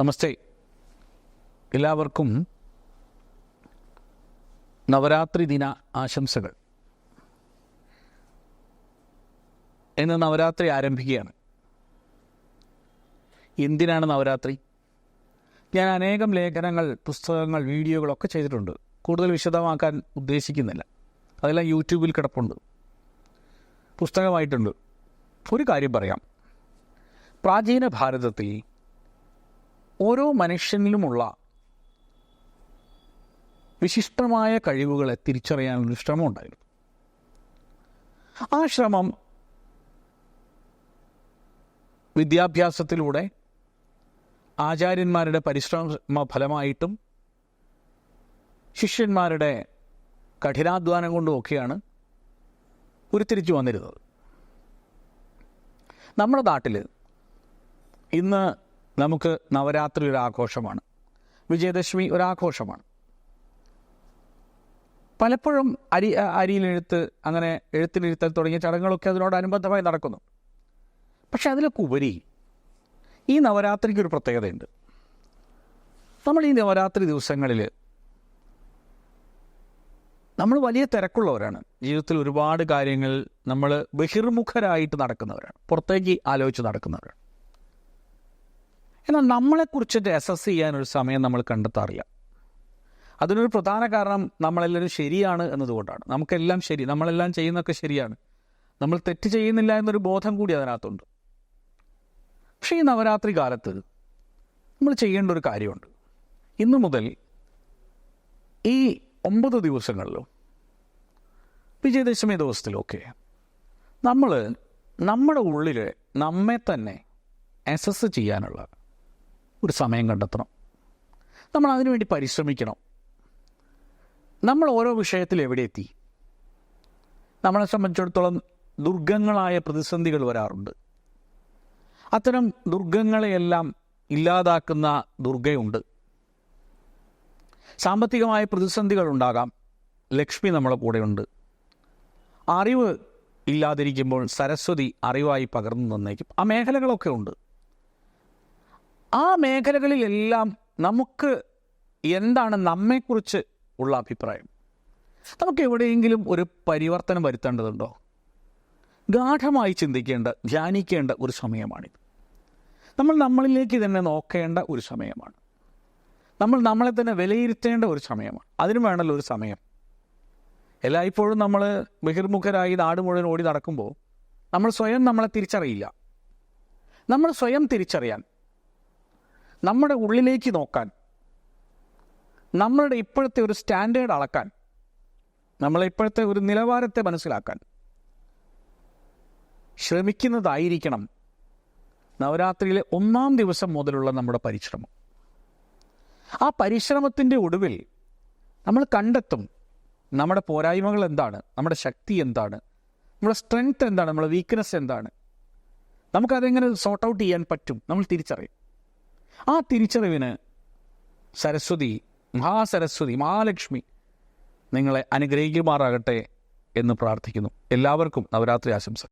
നമസ്തേ. എല്ലാവർക്കും നവരാത്രി ദിന ആശംസകൾ. ഇന്ന് നവരാത്രി ആരംഭിക്കുകയാണ്. എന്തിനാണ് നവരാത്രി? ഞാൻ അനേകം ലേഖനങ്ങൾ പുസ്തകങ്ങൾ വീഡിയോകളൊക്കെ ചെയ്തിട്ടുണ്ട്. കൂടുതൽ വിശദമാക്കാൻ ഉദ്ദേശിക്കുന്നില്ല. അതെല്ലാം യൂട്യൂബിൽ കിടപ്പുണ്ട്. പുസ്തകമായിട്ടുണ്ട്. ഒരു കാര്യം പറയാം. പ്രാചീന ഭാരതത്തിൽ ഓരോ മനുഷ്യനിലുമുള്ള വിശിഷ്ടമായ കഴിവുകളെ തിരിച്ചറിയാനൊരു ശ്രമം ഉണ്ടായിരുന്നു. ആ ശ്രമം വിദ്യാഭ്യാസത്തിലൂടെ ആചാര്യന്മാരുടെ പരിശ്രമ ഫലമായിട്ടും ശിഷ്യന്മാരുടെ കഠിനാധ്വാനം കൊണ്ടുമൊക്കെയാണ് ഉരുത്തിരിച്ചു വന്നിരുന്നത്. നമ്മുടെ നാട്ടിൽ ഇന്ന് നമുക്ക് നവരാത്രി ഒരു ആഘോഷമാണ്. വിജയദശമി ഒരാഘോഷമാണ് പലപ്പോഴും അരി അരിയിലെഴുത്ത് അങ്ങനെ എഴുത്തിനിരുത്തൽ തുടങ്ങിയ ചടങ്ങുകളൊക്കെ അതിനോടനുബന്ധമായി നടക്കുന്നു. പക്ഷെ അതിലൊക്കെ ഉപരി ഈ നവരാത്രിക്ക് ഒരു പ്രത്യേകതയുണ്ട്. നമ്മൾ ഈ നവരാത്രി ദിവസങ്ങളിൽ നമ്മൾ വലിയ തിരക്കുള്ളവരാണ്. ജീവിതത്തിൽ ഒരുപാട് കാര്യങ്ങൾ നമ്മൾ ബഹിർമുഖരായിട്ട് നടക്കുന്നവരാണ്. പുറത്തേക്ക് ആലോചിച്ച് നടക്കുന്നവരാണ്. എന്നാൽ നമ്മളെക്കുറിച്ചിട്ട് അസസ് ചെയ്യാൻ ഒരു സമയം നമ്മൾ കണ്ടെത്താറില്ല. അതിനൊരു പ്രധാന കാരണം നമ്മളെല്ലാവരും ശരിയാണ് എന്നതുകൊണ്ടാണ്. നമുക്കെല്ലാം ശരി. നമ്മളെല്ലാം ചെയ്യുന്നതൊക്കെ ശരിയാണ്. നമ്മൾ തെറ്റ് ചെയ്യുന്നില്ല എന്നൊരു ബോധം കൂടി അതിനകത്തുണ്ട്. പക്ഷേ ഈ നവരാത്രി കാലത്ത് നമ്മൾ ചെയ്യേണ്ട ഒരു കാര്യമുണ്ട്. ഇന്നു മുതൽ ഈ ഒമ്പത് ദിവസങ്ങളിലും വിജയദശമി ദിവസത്തിലൊക്കെ നമ്മൾ നമ്മുടെ ഉള്ളിൽ നമ്മെ തന്നെ അസസ് ചെയ്യാനുള്ള ഒരു സമയം കണ്ടെത്തണം. നമ്മൾ അതിനുവേണ്ടി പരിശ്രമിക്കണം. നമ്മൾ ഓരോ വിഷയത്തിൽ എവിടെ എത്തി? നമ്മളെ സംബന്ധിച്ചിടത്തോളം ദുർഗങ്ങളായ പ്രതിസന്ധികൾ വരാറുണ്ട്. അത്തരം ദുർഗങ്ങളെയെല്ലാം ഇല്ലാതാക്കുന്ന ദുർഗയുണ്ട്. സാമ്പത്തികമായ പ്രതിസന്ധികൾ ഉണ്ടാകാം. ലക്ഷ്മി നമ്മളെ കൂടെയുണ്ട് അറിവ് ഇല്ലാതിരിക്കുമ്പോൾ സരസ്വതി അറിവായി പകർന്നു തന്നേക്കും. ആ മേഖലകളൊക്കെ ഉണ്ട്. ആ മേഖലകളിലെല്ലാം നമുക്ക് എന്താണ് നമ്മെക്കുറിച്ച് ഉള്ള അഭിപ്രായം? നമുക്ക് എവിടെയെങ്കിലും ഒരു പരിവർത്തനം വരുത്തേണ്ടതുണ്ടോ? ഗാഠമായി ചിന്തിക്കേണ്ട ധ്യാനിക്കേണ്ട ഒരു സമയമാണിത്. നമ്മൾ നമ്മളിലേക്ക് തന്നെ നോക്കേണ്ട ഒരു സമയമാണ്. നമ്മൾ നമ്മളെ തന്നെ വിലയിരുത്തേണ്ട ഒരു സമയമാണ്. അതിന് വേണമല്ലോ ഒരു സമയം. എല്ലായ്പ്പോഴും നമ്മൾ ബഹിർമുഖരായി നാട് മുഴുവൻ ഓടി നടക്കുമ്പോൾ നമ്മൾ സ്വയം നമ്മളെ തിരിച്ചറിയില്ല. നമ്മൾ സ്വയം തിരിച്ചറിയാൻ നമ്മുടെ ഉള്ളിലേക്ക് നോക്കാൻ നമ്മളുടെ ഇപ്പോഴത്തെ ഒരു സ്റ്റാൻഡേർഡ് അളക്കാൻ നമ്മളെ ഇപ്പോഴത്തെ ഒരു നിലവാരത്തെ മനസ്സിലാക്കാൻ ശ്രമിക്കുന്നതായിരിക്കണം നവരാത്രിയിലെ ഒന്നാം ദിവസം മുതലുള്ള നമ്മുടെ പരിശ്രമം. ആ പരിശ്രമത്തിന്റെ ഒടുവിൽ നമ്മൾ കണ്ടെത്തും നമ്മുടെ പോരായ്മകൾ എന്താണ് നമ്മുടെ ശക്തി എന്താണ് നമ്മുടെ സ്ട്രെങ്ത് എന്താണ് നമ്മുടെ വീക്ക്നെസ് എന്താണ്. നമുക്കതെങ്ങനെ സോർട്ട് ഔട്ട് ചെയ്യാൻ പറ്റും നമ്മൾ തിരിച്ചറിയും. ആ തിരിച്ചറിവിന് സരസ്വതി മഹാസരസ്വതി മഹാലക്ഷ്മി നിങ്ങളെ അനുഗ്രഹിക്കുമാറാകട്ടെ എന്ന് പ്രാർത്ഥിക്കുന്നു. എല്ലാവർക്കും നവരാത്രി ആശംസ